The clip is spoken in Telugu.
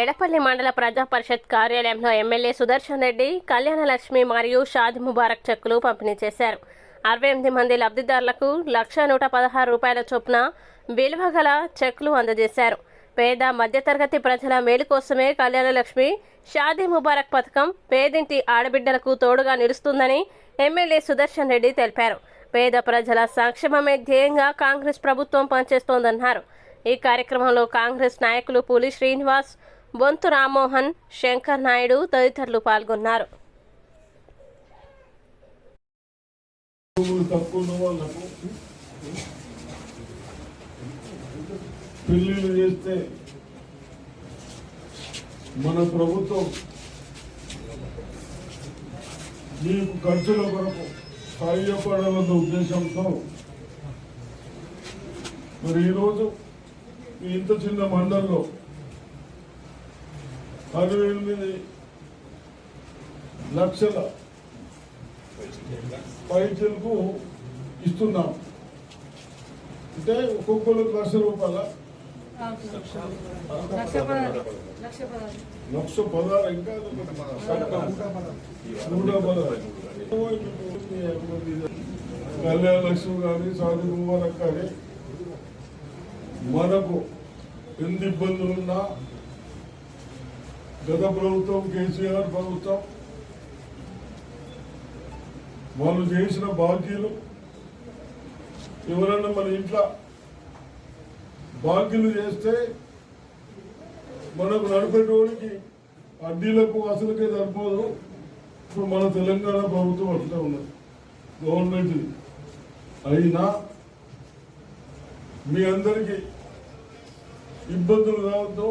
ఎడపల్లి మండల ప్రజా పరిషత్ కార్యాలయంలో ఎమ్మెల్యే సుదర్శన్ రెడ్డి కళ్యాణలక్ష్మి మరియు షాద్ ముబారక్ చెక్కులు పంపిణీ చేశారు. అరవై ఎనిమిది మంది లబ్ధిదారులకు లక్ష నూట పదహారు రూపాయల చొప్పున విలువ గల చెక్కులు అందజేశారు. పేద మధ్యతరగతి ప్రజల మేలు కోసమే కళ్యాణలక్ష్మి షాదీ ముబారక్ పథకం పేదింటి ఆడబిడ్డలకు తోడుగా నిలుస్తుందని ఎమ్మెల్యే సుదర్శన్ రెడ్డి తెలిపారు. పేద ప్రజల సంక్షేమమే ధ్యేయంగా కాంగ్రెస్ ప్రభుత్వం పనిచేస్తోందన్నారు. ఈ కార్యక్రమంలో కాంగ్రెస్ నాయకులు పులి శ్రీనివాస్ బొంతు రామ్మోహన్ శంకర్ నాయుడు తదితరులు పాల్గొన్నారు. భూములు పెళ్ళిళ్ళు చేస్తే మన ప్రభుత్వం మీకు ఖర్చుల కొరకు సహాయపడాలన్న ఉద్దేశంతో మరి ఈరోజు ఇంత చిన్న మండలంలో ఎనిమిది లక్షల పైచలకు ఇస్తున్నాం. అంటే ఒక్కొక్కరికి లక్ష రూపాయల? లక్ష పదహారు. ఇంకా నూట పదహారు. కళ్యాణ లక్ష్మి కానీ సాధు ముబారక్ కానీ మనకు ఎన్ని ఇబ్బందులున్నా గత ప్రభుత్వం కేసీఆర్ ప్రభుత్వం వాళ్ళు చేసిన బాకీలు ఎవరన్నా మన ఇంట్లో బాకీలు చేస్తే మనకు నడిపేటోడికి అడ్డీలకు అసలుకే సరిపోదు. ఇప్పుడు మన తెలంగాణ ప్రభుత్వం అట్లా ఉన్నది. గవర్నమెంట్ అయినా మీ అందరికీ ఇబ్బందులు రావద్దు.